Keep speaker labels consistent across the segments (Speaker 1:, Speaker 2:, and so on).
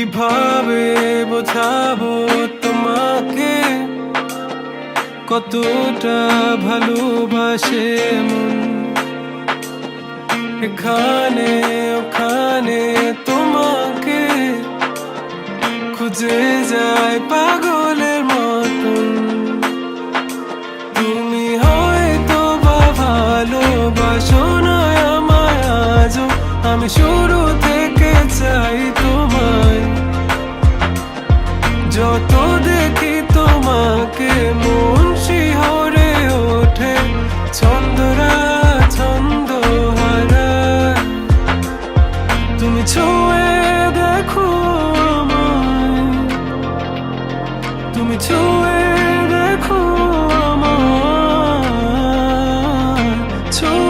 Speaker 1: কীভাবে বোঝাবো তোমাকে? কতটা ভালোবাসে এখানে, ওখানে তোমাকে খুঁজে যায় পাগলের মতন। তুমি হয়তো বা ভালোবাসো না আমায় আজও। আমি শুরু যত দেখি তোমাকে মন শিহরে ওঠে ছন্দরা ছন্দ হারায় তুমি ছুঁয়ে দেখো তুমি ছুঁয়ে দেখো আমায়। ছুঁয়ে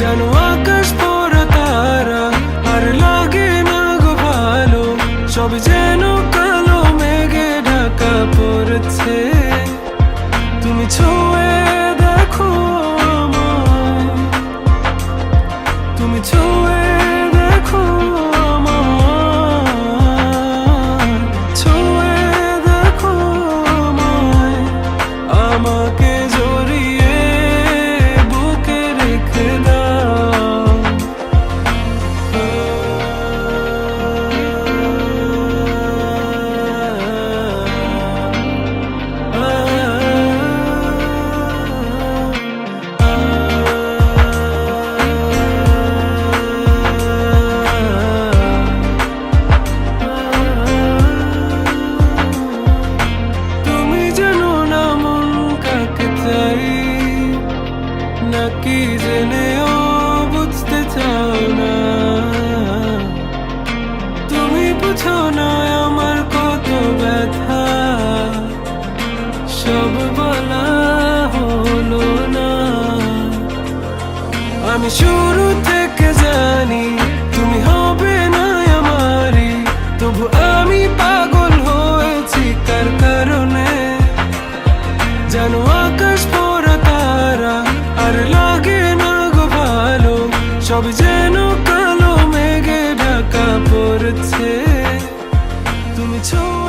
Speaker 1: জানো আকাশ পর তারা আর বুঝো না আমার কত ব্যথা। সব বলা হলো না। আমি শুরু থেকে জানি তুমি হবে না তবু আমি পাগল কারণে। আকাশ তারা আর লাগে ভালো, সব যেন কালো মেঘে ঢাকা পড়ছে। too